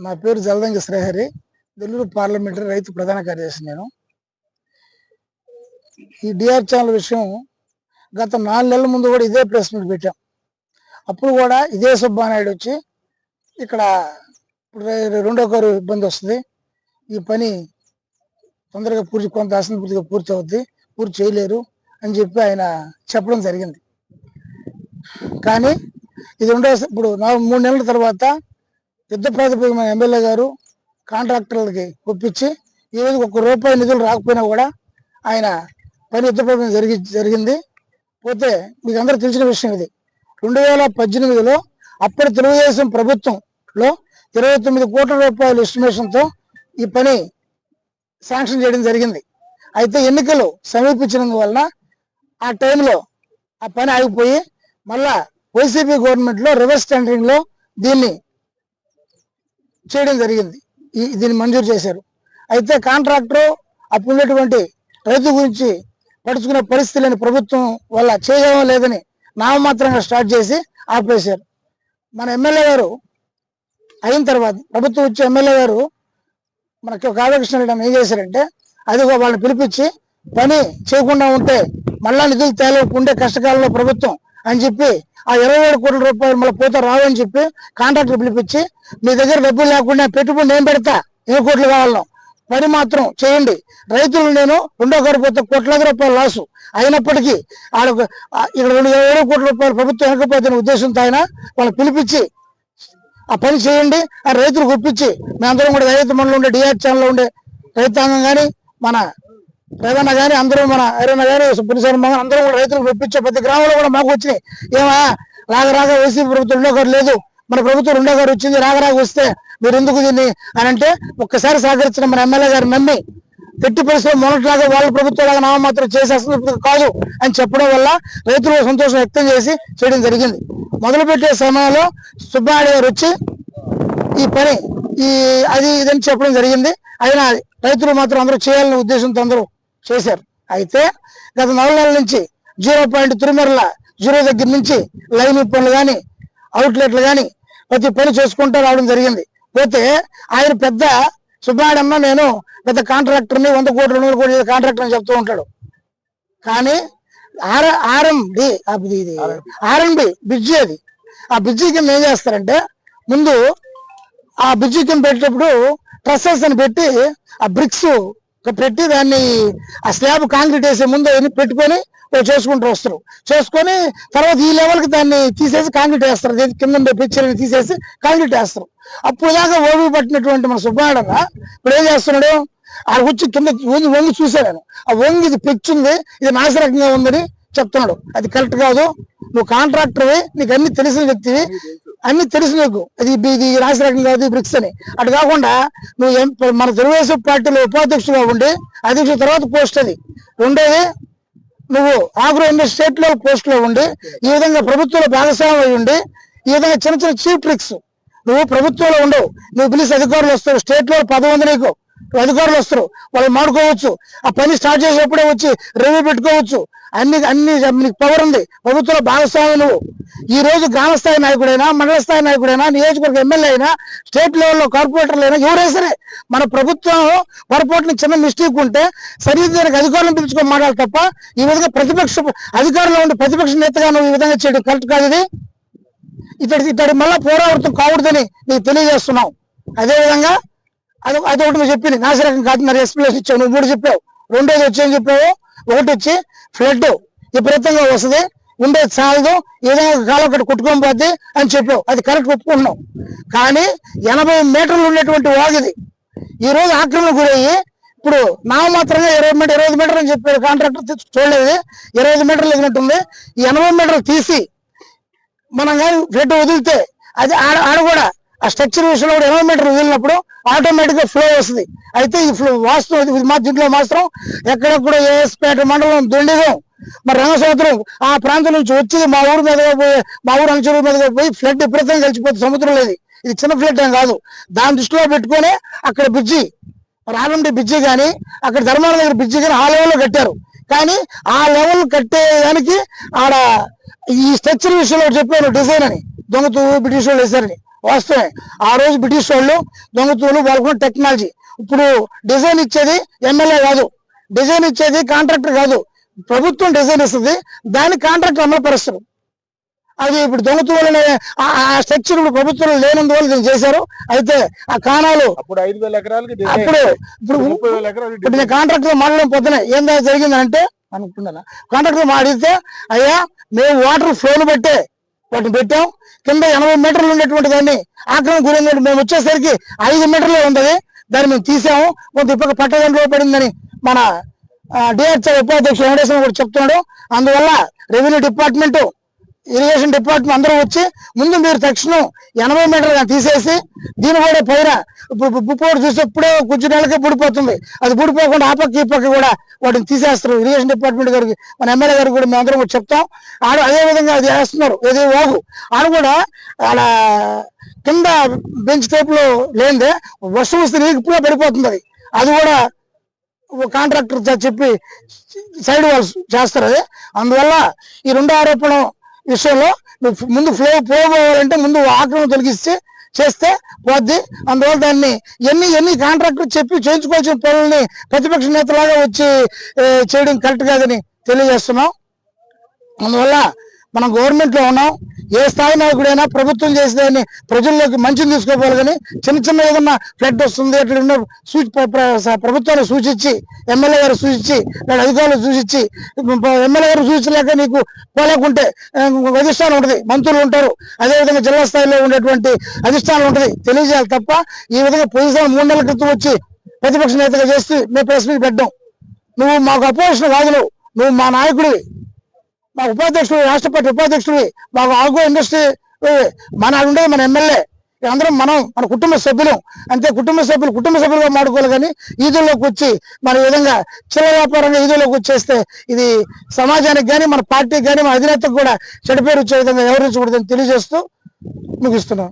నా పేరు జలదంగి శ్రీహరి. నెల్లూరు పార్లమెంటరీ రైతు ప్రధాన కార్యదర్శి నేను. ఈ డిఆర్ ఛానల్ విషయం గత నాలుగు నెలల ముందు కూడా ఇదే ప్రెస్ మీట్ పెట్టాం. అప్పుడు కూడా ఇదే సుబ్బానాయుడు వచ్చి ఇక్కడ ఇప్పుడు రె- రెండో కారు ఇబ్బంది వస్తుంది. ఈ పని తొందరగా పూర్తి కొంత అసంపూర్తిగా పూర్తి అవుద్ది పూర్తి చేయలేరు అని చెప్పి ఆయన చెప్పడం జరిగింది. కానీ ఇది రెండో ఇప్పుడు నాలుగు మూడు నెలల తర్వాత యుద్ధ ప్రాతిపదికమైన ఎమ్మెల్యే గారు కాంట్రాక్టర్లకి ఒప్పించి ఈరోజు రోజు ఒక్క రూపాయి నిధులు రాకపోయినా కూడా ఆయన పని యుద్ధ ప్రాతిపదికన జరిగి జరిగింది. పోతే మీకు అందరూ తెలిసిన విషయం ఇది. రెండు వేల పద్దెనిమిదిలో అప్పటి తెలుగుదేశం ప్రభుత్వంలో ఇరవై తొమ్మిది కోట్ల రూపాయల ఎస్టిమేషన్తో ఈ పని శాంక్షన్ చేయడం జరిగింది. అయితే ఎన్నికలు సమీపించినందువలన ఆ టైంలో ఆ పని ఆగిపోయి మళ్ళా వైసీపీ గవర్నమెంట్లో రివర్స్ టెండరింగ్లో దీన్ని చేయడం జరిగింది. దీన్ని మంజూరు చేశారు. అయితే కాంట్రాక్టర్ అప్పుడు ఉన్నటువంటి రైతు గురించి పడుచుకునే పరిస్థితి లేని ప్రభుత్వం వల్ల చేయడం లేదని నామమాత్రంగా స్టార్ట్ చేసి ఆపేశారు. మన ఎమ్మెల్యే గారు అయిన తర్వాత ప్రభుత్వం వచ్చే ఎమ్మెల్యే గారు మనకి రాధాకృష్ణ రెడ్డి ఏం చేశారంటే అది వాళ్ళని పిలిపించి పని చేయకుండా ఉంటే మళ్ళా నిధులు తేలకుండా కష్టకాలంలో ప్రభుత్వం అని చెప్పి ఆ ఇరవై ఏడు కోట్ల రూపాయలు మళ్ళీ పోతే రావని చెప్పి కాంట్రాక్టర్ పిలిపించి మీ దగ్గర డబ్బులు లేకుండా పెట్టుబడి నేను పెడతా ఏ కోట్లు కావాలను. పని మాత్రం చేయండి. రైతులు నేను రెండో పోతే కోట్లాది రూపాయలు లాసు అయినప్పటికీ వాళ్ళకు ఇక్కడ రెండు ఏడు కోట్ల రూపాయలు ప్రభుత్వం వెనకపోతున్న ఉద్దేశంతో ఆయన వాళ్ళు పిలిపించి ఆ పని చేయండి ఆ రైతులకు ఒప్పించి మేమందరం కూడా రైతు మండలం ఉండే డిఆర్ ఛానల్లో ఉండే రైతాంగం కానీ మన లేదన్నా కానీ అందరూ మన ఐరన్న కానీ పులిసారి అందరూ కూడా రైతులకు ఒప్పించే ప్రతి గ్రామంలో కూడా మాకు వచ్చినాయి. ఏమా? రాగ రాగ వైసీపీ ప్రభుత్వం ఉండేవారు గారు లేదు. మన ప్రభుత్వం రెండో గారు వచ్చింది. రాగ రాగ వస్తే మీరు ఎందుకు దీన్ని అని అంటే ఒక్కసారి సహకరించిన మన ఎమ్మెల్యే గారు నమ్మి పెట్టి పరిస్థితులు మొన్నట్లాగా వాళ్ళ ప్రభుత్వాలుగా నామమాత్రం చేసే కాదు అని చెప్పడం వల్ల రైతులు సంతోషం వ్యక్తం చేసి చేయడం జరిగింది. మొదలుపెట్టే సమయంలో సుబ్బారెడ్డి గారు వచ్చి ఈ పని ఈ అది ఇదని చెప్పడం జరిగింది. అయినా రైతులు మాత్రం అందరూ చేయాలనే ఉద్దేశంతో అందరూ చేశారు. అయితే గత నాలుగు నెలల నుంచి జీరో పాయింట్ తిరుమల జీరో దగ్గర నుంచి లైన్ పనులు కానీ అవుట్లెట్లు కానీ ప్రతి పని చేసుకుంటూ రావడం జరిగింది. పోతే ఆయన పెద్ద సుబ్బాడమ్మ నేను పెద్ద కాంట్రాక్టర్ని వంద కోట్ల రెండు వందల కోట్ల కాంట్రాక్టర్ అని చెప్తూ ఉంటాడు. కానీ ఆర్ ఆర్ఎండి ఇది ఆర్ఎండి బ్రిడ్జి అది. ఆ బ్రిడ్జి కింద ఏం చేస్తారంటే ముందు ఆ బ్రిడ్జి కింద పెట్టేటప్పుడు ట్రస్సెస్ అని పెట్టి ఆ బ్రిక్స్ పెట్టి దాన్ని ఆ స్లాబ్ కాంక్రీట్ వేసే ముందు అవన్నీ పెట్టుకొని చేసుకుంటూ వస్తారు. చేసుకొని తర్వాత ఈ లెవెల్కి దాన్ని తీసేసి కాంక్రీట్ వేస్తారు. కింద పిక్చర్ని తీసేసి కాంక్రీట్ వేస్తారు. అప్పుడు దాకా ఓవి పట్టినటువంటి మన సుబ్బాడన్న ఇప్పుడు ఏం చేస్తున్నాడు? ఆ వచ్చి కింద వంగి వంగి చూశాడు ఆ వంగి ఇది పెచ్చుంది ఇది నాశరకంగా ఉందని చెప్తున్నాడు. అది కరెక్ట్ కాదు. నువ్వు కాంట్రాక్టర్వి నీకు అన్ని తెలిసిన వ్యక్తివి. అన్ని తెలుసు నీకు. అది ఇది- ఇది రకం కాదు బ్రిక్స్ అని అటు కాకుండా నువ్వు మన తెలుగుదేశం పార్టీలో ఉపాధ్యక్షుడుగా ఉండి అధ్యక్షుల తర్వాత పోస్ట్ అది. రెండోది నువ్వు ఆగ్రో స్టేట్ లెవెల్ పోస్ట్లో ఉండి ఈ విధంగా ప్రభుత్వంలో భాగస్వామి అయి ఉండి ఈ విధంగా చిన్న చిన్న చీఫ్ ట్రిక్స్. నువ్వు ప్రభుత్వంలో ఉండవు. నువ్వు పిలిచి అధికారులు వస్తారు. స్టేట్లో పదవి ఉంది నీకు. అధికారులు వస్తారు. వాళ్ళు మాడుకోవచ్చు. ఆ పని స్టార్ట్ చేసేప్పుడే వచ్చి రెవ్యూ పెట్టుకోవచ్చు. అన్ని అన్ని నీకు పవర్ ఉంది. ప్రభుత్వంలో భాగస్వామి నువ్వు. ఈ రోజు గ్రామ స్థాయి నాయకుడైనా మండల స్థాయి నాయకుడైనా నియోజకవర్గ ఎమ్మెల్యే అయినా స్టేట్ లెవెల్లో కార్పొరేటర్లు అయినా ఎవరైనా సరే మన ప్రభుత్వం పొరపాటున చిన్న మిస్టేక్ ఉంటే సరిదిద్దరికి అధికారులను పిలుచుకొని మాట్లాడాలి తప్ప ఈ విధంగా ప్రతిపక్ష అధికారంలో ఉండే ప్రతిపక్ష నేతగా నువ్వు ఈ విధంగా చేయడం కరెక్ట్ కాదు ఇది. ఇతడి ఇతడి మళ్ళా పోరావృతం కావడదని నీకు తెలియజేస్తున్నాం. అదే అదొక అది అది ఒకటి నువ్వు చెప్పింది. నాశరకం కాదు మరి ఎక్స్ప్లెయిన్ ఇచ్చావు. నువ్వు మూడు చెప్పావు. రెండోది వచ్చి చెప్పావు? ఒకటి వచ్చి ఫ్లడ్ విపరీతంగా వస్తుంది. ఉండేది చాలదు. ఏదైనా కాలం ఒకటి కొట్టుకొని పోద్ది అని చెప్పావు. అది కరెక్ట్ ఒప్పుకుంటున్నావు. కానీ ఎనభై మీటర్లు ఉండేటువంటి వాగిది. ఈ రోజు ఆక్రమణ గురయ్యి ఇప్పుడు మాత్రమే ఇరవై మీటర్ ఇరవై మీటర్ అని చెప్పారు. కాంట్రాక్టర్ చూడలేదు. ఇరవై ఐదు మీటర్లు ఎగినట్టుంది ఈ ఎనభై మీటర్లు తీసి మనం కానీ ఫ్లడ్ వదిలితే అది ఆడ ఆడ కూడా ఆ స్ట్రక్చర్ విషయంలో కూడా ఎనభై మీటర్ వదిలినప్పుడు ఆటోమేటిక్గా ఫ్లో వస్తుంది. అయితే ఈ ఫ్లో వాస్తవం ఇది మా దీంట్లో మాత్రం ఎక్కడెక్కడ ఏఎస్పేట మండలం దుండిగం. మరి రంగసముద్రం ఆ ప్రాంతం నుంచి వచ్చి మా ఊరు మీదగా పోయి మా ఊరు అంచెరువు మీదగా పోయి ఫ్లడ్ విపరీతంగా కలిసిపోతుంది సముద్రం లేదు. ఇది చిన్న ఫ్లడ్ ఏం కాదు. దాని దృష్టిలో పెట్టుకొని అక్కడ బ్రిడ్జి రాలండి బ్రిడ్జి కానీ అక్కడ ధర్మాల దగ్గర బ్రిడ్జి కానీ ఆ లెవెల్లో కట్టారు. కానీ ఆ లెవెల్ కట్టేదానికి ఆడ ఈ స్ట్రక్చర్ విషయంలో చెప్పారు డిజైన్ అని. దొంగతూ బ్రిటిష్ వాళ్ళు వేశారని. వాస్తవమే ఆ రోజు బ్రిటిష్ వాళ్ళు దొంగతూలు వాళ్ళకున్న టెక్నాలజీ. ఇప్పుడు డిజైన్ ఇచ్చేది ఎమ్మెల్యే కాదు. డిజైన్ ఇచ్చేది కాంట్రాక్టర్ కాదు. ప్రభుత్వం డిజైన్ ఇస్తుంది. దాన్ని కాంట్రాక్టర్ అమలుపరుస్తారు అది ఇప్పుడు దొంగతూలు ఆ స్ట్రక్చర్ ఇప్పుడు ప్రభుత్వంలో లేనందువల్ల దీన్ని చేశారు. అయితే ఆ కాణాలు అప్పుడు ఐదు వేల ఎకరాలకి design అప్పుడు ఇచ్చారు. ఇప్పుడు ఇప్పుడు నేను కాంట్రాక్టర్ మాట్లాడడం పోతున్నా ఏందా జరిగిందంటే అనుకుంటున్నా కాంట్రాక్టర్ మాడితే అయ్యా మేము వాటర్ ఫ్లోను బట్టే వాటిని పెట్టాం. కింద ఎనభై మీటర్లు ఉండేటువంటి దాన్ని ఆక్రమణ గురైనటువంటి మేము వచ్చేసరికి ఐదు మీటర్లు ఉండదు. దాన్ని మేము తీసాము. కొంత ఇప్పుడు పట్టదండలో పడిందని మన డిఆర్సీ ఉపాధ్యక్షుడు వెంకటేశ్వర కూడా చెప్తున్నాడు. అందువల్ల రెవెన్యూ డిపార్ట్మెంటు ఇరిగేషన్ డిపార్ట్మెంట్ అందరూ వచ్చి ముందు మీరు తక్షణం ఎనభై మీటర్లు తీసేసి దీని కూడా పైన ఇప్పుడు బుప్పోడు చూస్తే కొంచెం నెలకే బుడిపోతుంది అది బుడిపోకుండా ఆ పక్క ఈ పక్క కూడా వాటిని తీసేస్తారు. ఇరిగేషన్ డిపార్ట్మెంట్ గారికి మన ఎమ్మెల్యే గారికి కూడా మేము అందరం కూడా చెప్తాం. ఆడ అదే విధంగా అది వేస్తున్నారు. ఏదో వాగు. ఆడ కూడా అలా కింద బెంచ్ టైప్లో లేనిదే వర్షం వస్తే నీకు ఇప్పుడే పడిపోతుంది అది. అది కూడా కాంట్రాక్టర్ చెప్పి సైడ్ వాళ్ళు చేస్తారు అది. అందువల్ల ఈ రెండు ఆరోపణ విషయంలో నువ్వు ముందు ఫ్లో పోవాలంటే ముందు ఆక్రమణ తొలగిస్తే చేస్తే పోద్ది. అందువల్ల దాన్ని ఎన్ని ఎన్ని కాంట్రాక్టర్ చెప్పి చేయించుకోవాల్సిన పనుల్ని ప్రతిపక్ష నేతలాగా వచ్చి చేయడం కరెక్ట్ కాదని తెలియజేస్తున్నాం. అందువల్ల మనం గవర్నమెంట్లో ఉన్నాం. ఏ స్థాయి నాయకుడైనా ప్రభుత్వం చేసేదాన్ని ప్రజల్లోకి మంచిని తీసుకోవాలి కానీ చిన్న చిన్న ఏదన్నా ఫ్లడ్ వస్తుంది అట్లా సూచి ప్రభుత్వాన్ని సూచించి ఎమ్మెల్యే గారు సూచించి లేదా అధికారులు సూచించి ఎమ్మెల్యే గారు సూచించలేక నీకు పోలేకుంటే అధిష్టానం ఉంటుంది మంత్రులు ఉంటారు. అదేవిధంగా జిల్లా స్థాయిలో ఉండేటువంటి అధిష్టానం ఉంటుంది. తెలియజేయాలి తప్ప ఈ విధంగా పొజిషన్ మూడు నెలల క్రితం వచ్చి ప్రతిపక్ష నేతగా చేస్తూ మేము ప్రెస్ మీట్ నువ్వు మాకు అపోజిషన్ కాదు నువ్వు మా నాయకుడివి. మా ఉపాధ్యక్షుడు రాష్ట్ర పార్టీ ఉపాధ్యక్షుడు మా ఆగో ఇండస్ట్రీ మన ఉండేది మన ఎమ్మెల్యే. అందరం మనం మన కుటుంబ సభ్యులు. అంతే కుటుంబ సభ్యులు కుటుంబ సభ్యులుగా మాడుకోవాలి కానీ ఈదుల్లోకి వచ్చి మన విధంగా చిల్ల వ్యాపారంగా ఈదుల్లోకి వచ్చేస్తే ఇది సమాజానికి కానీ మన పార్టీకి కానీ మన అధినేతకు కూడా చెడు పేరు వచ్చే విధంగా ఎవరించకూడదని తెలియజేస్తూ ముగిస్తున్నాం.